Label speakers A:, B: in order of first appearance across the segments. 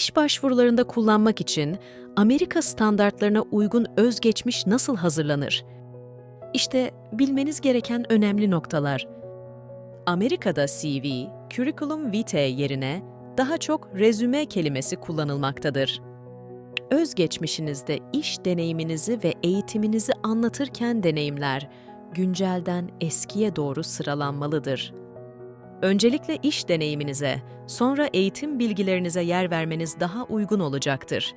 A: İş başvurularında kullanmak için Amerika standartlarına uygun özgeçmiş nasıl hazırlanır? İşte bilmeniz gereken önemli noktalar. Amerika'da CV, curriculum vitae yerine daha çok rezüme kelimesi kullanılmaktadır. Özgeçmişinizde iş deneyiminizi ve eğitiminizi anlatırken deneyimler güncelden eskiye doğru sıralanmalıdır. Öncelikle iş deneyiminize, sonra eğitim bilgilerinize yer vermeniz daha uygun olacaktır.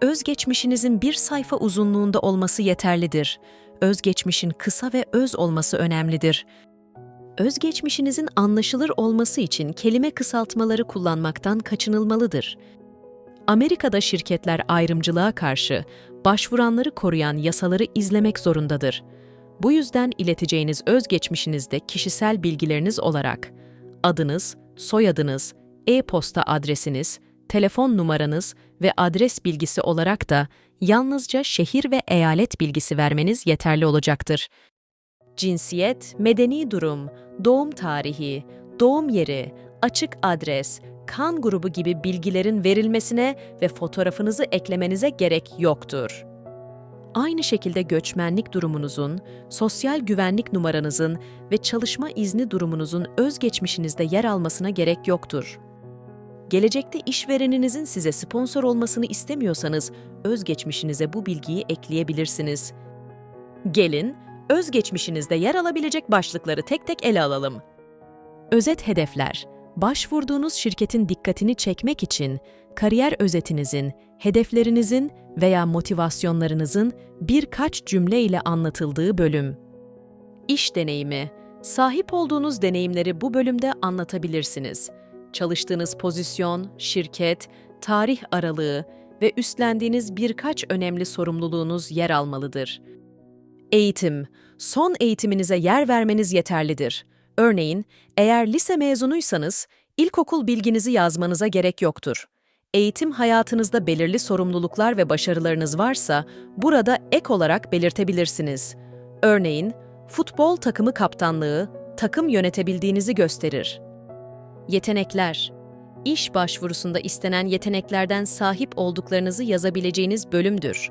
A: Özgeçmişinizin bir sayfa uzunluğunda olması yeterlidir. Özgeçmişin kısa ve öz olması önemlidir. Özgeçmişinizin anlaşılır olması için kelime kısaltmaları kullanmaktan kaçınılmalıdır. Amerika'da şirketler ayrımcılığa karşı başvuranları koruyan yasaları izlemek zorundadır. Bu yüzden ileteceğiniz özgeçmişinizde kişisel bilgileriniz olarak adınız, soyadınız, e-posta adresiniz, telefon numaranız ve adres bilgisi olarak da yalnızca şehir ve eyalet bilgisi vermeniz yeterli olacaktır. Cinsiyet, medeni durum, doğum tarihi, doğum yeri, açık adres, kan grubu gibi bilgilerin verilmesine ve fotoğrafınızı eklemenize gerek yoktur. Aynı şekilde göçmenlik durumunuzun, sosyal güvenlik numaranızın ve çalışma izni durumunuzun özgeçmişinizde yer almasına gerek yoktur. Gelecekte işvereninizin size sponsor olmasını istemiyorsanız özgeçmişinize bu bilgiyi ekleyebilirsiniz. Gelin, özgeçmişinizde yer alabilecek başlıkları tek tek ele alalım. Özet hedefler. Başvurduğunuz şirketin dikkatini çekmek için kariyer özetinizin, hedeflerinizin veya motivasyonlarınızın birkaç cümle ile anlatıldığı bölüm. İş deneyimi. Sahip olduğunuz deneyimleri bu bölümde anlatabilirsiniz. Çalıştığınız pozisyon, şirket, tarih aralığı ve üstlendiğiniz birkaç önemli sorumluluğunuz yer almalıdır. Eğitim. Son eğitiminize yer vermeniz yeterlidir. Örneğin, eğer lise mezunuysanız, ilkokul bilginizi yazmanıza gerek yoktur. Eğitim hayatınızda belirli sorumluluklar ve başarılarınız varsa, burada ek olarak belirtebilirsiniz. Örneğin, futbol takımı kaptanlığı, takım yönetebildiğinizi gösterir. Yetenekler. İş başvurusunda istenen yeteneklerden sahip olduklarınızı yazabileceğiniz bölümdür.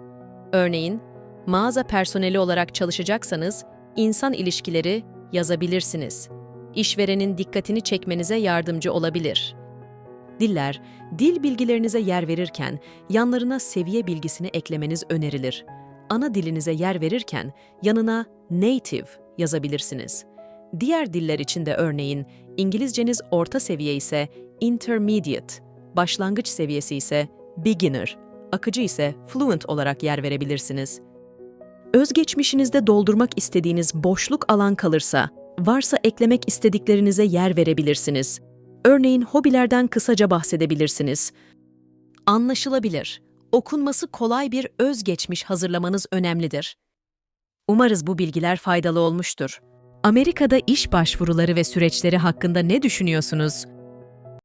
A: Örneğin, mağaza personeli olarak çalışacaksanız, insan ilişkileri yazabilirsiniz. İşverenin dikkatini çekmenize yardımcı olabilir. Diller, dil bilgilerinize yer verirken yanlarına seviye bilgisini eklemeniz önerilir. Ana dilinize yer verirken yanına native yazabilirsiniz. Diğer diller için de örneğin İngilizceniz orta seviye ise intermediate, başlangıç seviyesi ise beginner, akıcı ise fluent olarak yer verebilirsiniz. Özgeçmişinizde doldurmak istediğiniz boşluk alan kalırsa, varsa eklemek istediklerinize yer verebilirsiniz. Örneğin hobilerden kısaca bahsedebilirsiniz. Anlaşılabilir, okunması kolay bir özgeçmiş hazırlamanız önemlidir. Umarız bu bilgiler faydalı olmuştur. Amerika'da iş başvuruları ve süreçleri hakkında ne düşünüyorsunuz?